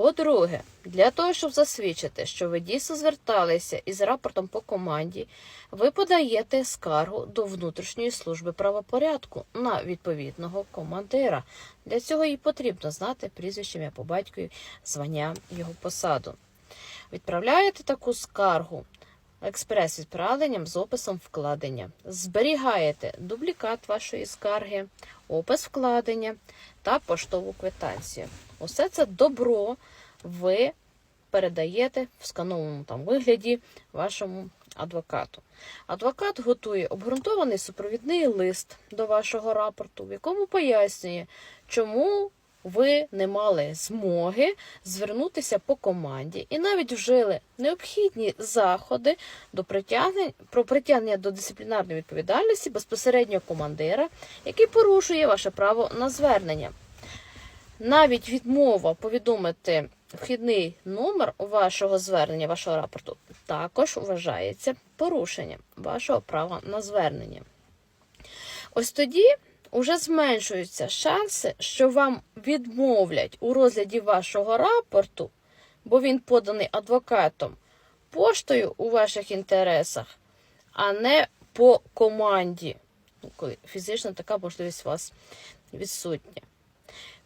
По-друге, для того, щоб засвідчити, що ви дійсно зверталися із рапортом по команді, ви подаєте скаргу до внутрішньої служби правопорядку на відповідного командира. Для цього їй потрібно знати прізвище ім'я по батькові, звання його посаду. Відправляєте таку скаргу експрес-відправленням з описом вкладення. Зберігаєте дублікат вашої скарги, опис вкладення та поштову квитанцію. Усе це добро ви передаєте в сканованому там вигляді вашому адвокату. Адвокат готує обґрунтований супровідний лист до вашого рапорту, в якому пояснює, чому ви не мали змоги звернутися по команді і навіть вжили необхідні заходи до притягнення про притягнення до дисциплінарної відповідальності безпосередньо командира, який порушує ваше право на звернення. Навіть відмова повідомити вхідний номер вашого звернення, вашого рапорту, також вважається порушенням вашого права на звернення. Ось тоді уже зменшуються шанси, що вам відмовлять у розгляді вашого рапорту, бо він поданий адвокатом поштою у ваших інтересах, а не по команді, ну, коли фізично така можливість у вас відсутня.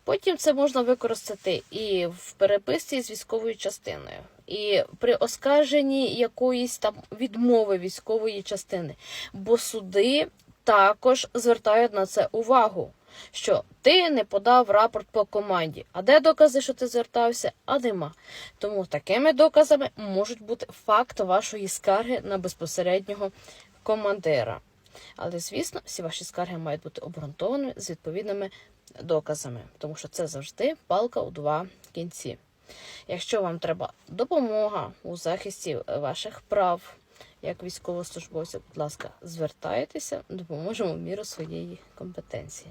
Потім це можна використати і в переписці з військовою частиною, і при оскарженні якоїсь там відмови військової частини. Бо суди також звертають на це увагу, що ти не подав рапорт по команді. А де докази, що ти звертався? А нема. Тому такими доказами можуть бути факт вашої скарги на безпосереднього командира. Але, звісно, всі ваші скарги мають бути обґрунтованими з відповідними доказами, тому що це завжди палка у два кінці. Якщо вам треба допомога у захисті ваших прав як військовослужбовця, будь ласка, звертайтеся, допоможемо в міру своєї компетенції.